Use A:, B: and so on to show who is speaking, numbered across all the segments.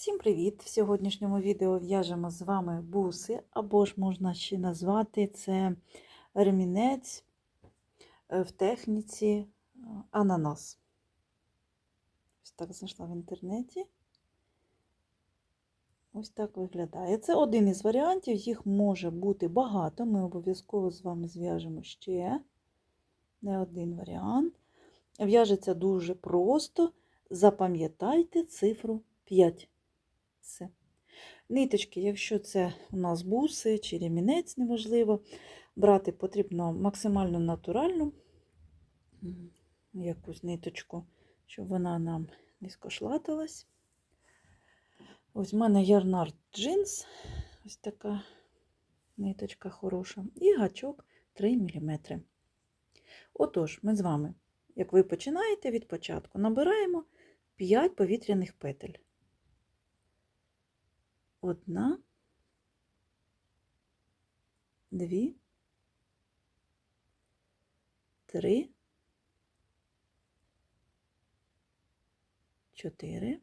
A: Всім привіт! В сьогоднішньому відео в'яжемо з вами буси, або ж можна ще назвати це ремінець е, в техніці е, ананас. Ось так знайшла в інтернеті. Ось так виглядає. Це один із варіантів, їх може бути багато. Ми обов'язково з вами зв'яжемо ще не один варіант. В'яжеться дуже просто. Запам'ятайте цифру 5. Все. Ниточки, якщо це у нас буси чи ремінець, неважливо, брати потрібно максимально натуральну якусь ниточку, щоб вона нам не скошлатилась. Ось в мене ярнард джинс, ось така ниточка хороша, і гачок 3 мм. Отож, ми з вами, як ви починаєте від початку, набираємо 5 повітряних петель. Одна, дві, три, чотири,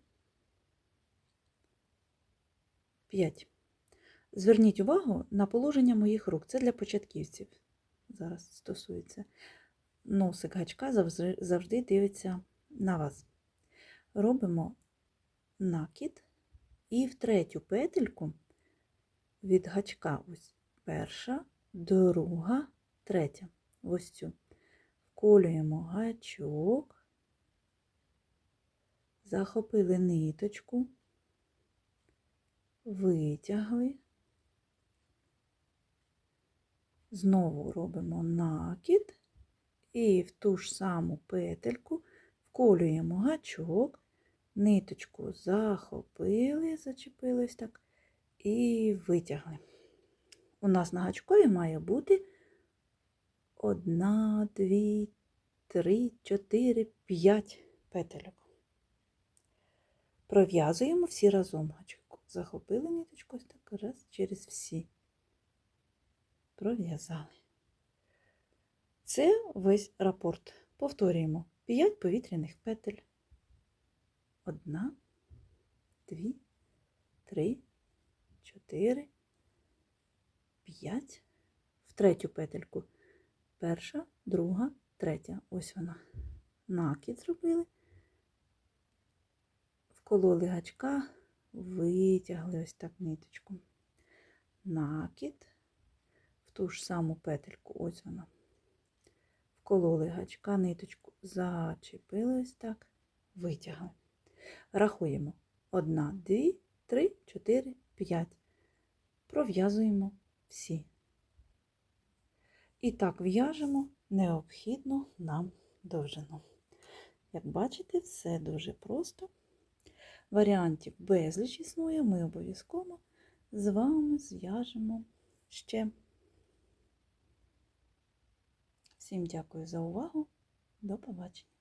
A: п'ять. Зверніть увагу на положення моїх рук. Це для початківців. Зараз стосується. Носик гачка завжди, дивиться на вас. Робимо накид. І в третю петельку від гачка ось перша, друга, третя. Ось цю. Вколюємо гачок, захопили ниточку, витягли, знову робимо накид. І в ту ж саму петельку вколюємо гачок ниточку захопили, зачепились так, і витягли. У нас на гачкові має бути одна, дві, три, чотири, п'ять петельок. Пров'язуємо всі разом гачок. Захопили ниточку ось так раз через всі. Пров'язали. Це весь рапорт. Повторюємо 5 повітряних петель. Одна, дві, три, чотири, п'ять. В третю петельку. Перша, друга, третя. Ось вона. Накид зробили, вкололи гачка, витягли ось так ниточку. Накид, в ту ж саму петельку, ось вона. Вкололи гачка, ниточку, зачепили ось так, витягли. Рахуємо 1, 2, 3, 4, 5. Пров'язуємо всі. І так в'яжемо необхідну нам довжину. Як бачите, все дуже просто. Варіантів безліч існує, ми обов'язково з вами зв'яжемо ще. Всім дякую за увагу. До побачення!